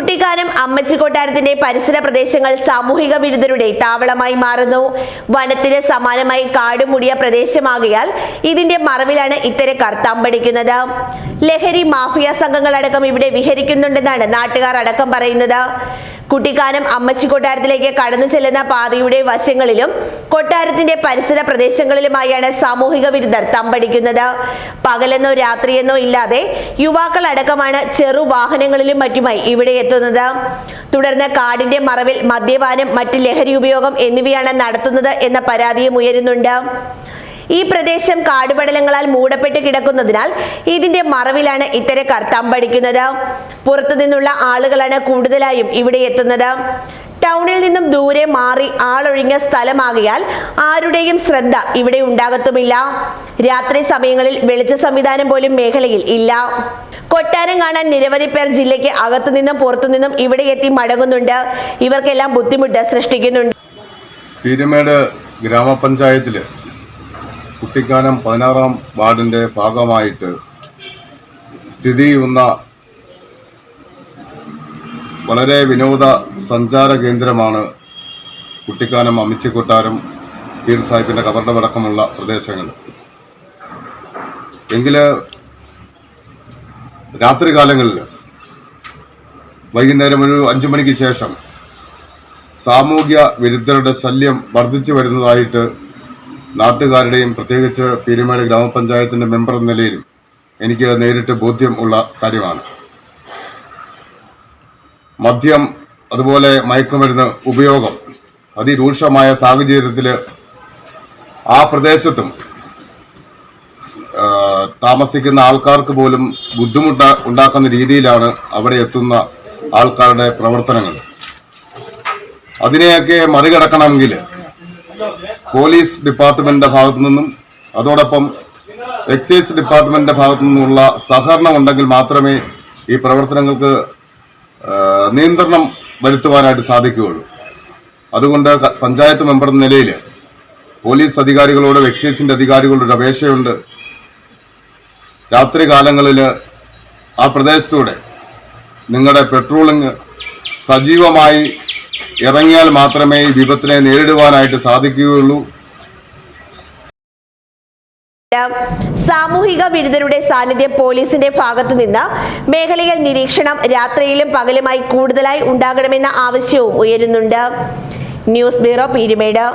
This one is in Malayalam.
കുട്ടിക്കാനം അമ്മച്ചി കൊട്ടാരത്തിന്റെ പരിസര പ്രദേശങ്ങൾ സാമൂഹിക വിരുദ്ധരുടെ താവളമായി മാറുന്നു. വനത്തിന് സമാനമായി കാട് മൂടിയ പ്രദേശമാകിയാൽ ഇതിന്റെ മറവിലാണ് ഇത്തരക്കാർ തമ്പടിക്കുന്നത്. ലഹരി മാഫിയ സംഘങ്ങളടക്കം ഇവിടെ വിഹരിക്കുന്നുണ്ടെന്നാണ് നാട്ടുകാർ അടക്കം പറയുന്നത്. കുട്ടിക്കാനം അമ്മച്ചി കൊട്ടാരത്തിലേക്ക് കടന്നു ചെല്ലുന്ന പാതയുടെ വശങ്ങളിലും കൊട്ടാരത്തിന്റെ പരിസര പ്രദേശങ്ങളിലുമായാണ് സാമൂഹിക വിരുദ്ധർ തമ്പടിക്കുന്നത്. പകലെന്നോ രാത്രിയെന്നോ ഇല്ലാതെ യുവാക്കൾ അടക്കമാണ് ചെറു വാഹനങ്ങളിലും മറ്റുമായി ഇവിടെ എത്തുന്നത്. തുടർന്ന് കാടിന്റെ മറവിൽ മദ്യപാനം മറ്റ് ലഹരി ഉപയോഗം എന്നിവയാണ് നടത്തുന്നത് എന്ന പരാതിയും ഉയരുന്നുണ്ട്. ഈ പ്രദേശം കാടുപടലങ്ങളാൽ മൂടപ്പെട്ട് കിടക്കുന്നതിനാൽ ഇതിന്റെ മറവിലാണ് ഇത്തരക്കാർ തമ്പടിക്കുന്നത് പുറത്തു നിന്നുള്ള ആളുകളാണ് കൂടുതലായും ഇവിടെ എത്തുന്നത്. ടൗണിൽ നിന്നും ദൂരെ മാറി ആളൊഴിഞ്ഞ സ്ഥലമാകിയാൽ ആരുടെയും ശ്രദ്ധ ഇവിടെ ഉണ്ടാകത്തുമില്ല. രാത്രി സമയങ്ങളിൽ വെളിച്ച സംവിധാനം പോലും മേഖലയിൽ ഇല്ല. കൊട്ടാരം കാണാൻ നിരവധി പേർ ജില്ലയ്ക്ക് അകത്തുനിന്നും പുറത്തുനിന്നും ഇവിടെ എത്തി മടങ്ങുന്നുണ്ട്. ഇവർക്കെല്ലാം ബുദ്ധിമുട്ട് സൃഷ്ടിക്കുന്നുണ്ട്. പീരുമേട് ഗ്രാമപഞ്ചായത്തിൽ കുട്ടിക്കാനം പതിനാറാം വാർഡിന്റെ ഭാഗമായിട്ട് സ്ഥിതി ചെയ്യുന്ന വളരെ വിനോദ സഞ്ചാര കേന്ദ്രമാണ് കുട്ടിക്കാനം അമിച്ചിക്കൊട്ടാരം പീർ സാഹിബിന്റെ കബറിടമടക്കമുള്ള പ്രദേശങ്ങൾ. എങ്കിൽ രാത്രികാലങ്ങളിൽ വൈകുന്നേരം ഒരു അഞ്ചു മണിക്ക് ശേഷം സാമൂഹ്യ വിരുദ്ധരുടെ ശല്യം വർദ്ധിച്ചു വരുന്നതായിട്ട് നാട്ടുകാരുടെയും പ്രത്യേകിച്ച് പീരുമേട് ഗ്രാമപഞ്ചായത്തിന്റെ മെമ്പർ എന്ന നിലയിലും എനിക്ക് നേരിട്ട് ബോധ്യം ഉള്ള കാര്യമാണ്. മദ്യം അതുപോലെ മയക്കുമരുന്ന് ഉപയോഗം അതിരൂക്ഷമായ സാഹചര്യത്തിൽ ആ പ്രദേശത്തും താമസിക്കുന്ന ആൾക്കാർക്ക് പോലും ബുദ്ധിമുട്ട് ഉണ്ടാക്കുന്ന രീതിയിലാണ് അവിടെ എത്തുന്ന ആൾക്കാരുടെ പ്രവർത്തനങ്ങൾ. അതിനെയൊക്കെ മറികടക്കണമെങ്കിൽ പോലീസ് ഡിപ്പാർട്ട്മെന്റിന്റെ ഭാഗത്തു നിന്നും അതോടൊപ്പം എക്സൈസ് ഡിപ്പാർട്ട്മെന്റിന്റെ ഭാഗത്തു നിന്നുള്ള സഹകരണം ഉണ്ടെങ്കിൽ മാത്രമേ ഈ പ്രവർത്തനങ്ങൾക്ക് നിയന്ത്രണം വരുത്തുവാനായിട്ട് സാധിക്കുകയുള്ളൂ. അതുകൊണ്ട് പഞ്ചായത്ത് മെമ്പർ എന്ന നിലയിൽ പോലീസ് അധികാരികളോട് എക്സൈസിന്റെ അധികാരികളോട് അപേക്ഷയുണ്ട്. രാത്രി കാലങ്ങളിൽ ആ പ്രദേശത്തൂടെ നിങ്ങളുടെ പെട്രോളിങ് സജീവമായി ഇറങ്ങിയാൽ മാത്രമേ ഈ വിപത്തിനെ നേരിടുവാനായിട്ട് സാധിക്കുകയുള്ളൂ. സാമൂഹിക വിരുദ്ധരുടെ സാന്നിധ്യം പോലീസിന്റെ ഭാഗത്തു നിന്ന് മേഖലയിൽ നിരീക്ഷണം രാത്രിയിലും പകലുമായി കൂടുതലായി ഉണ്ടാകണമെന്ന ആവശ്യവും ഉയരുന്നുണ്ട്. News bureau Peermade.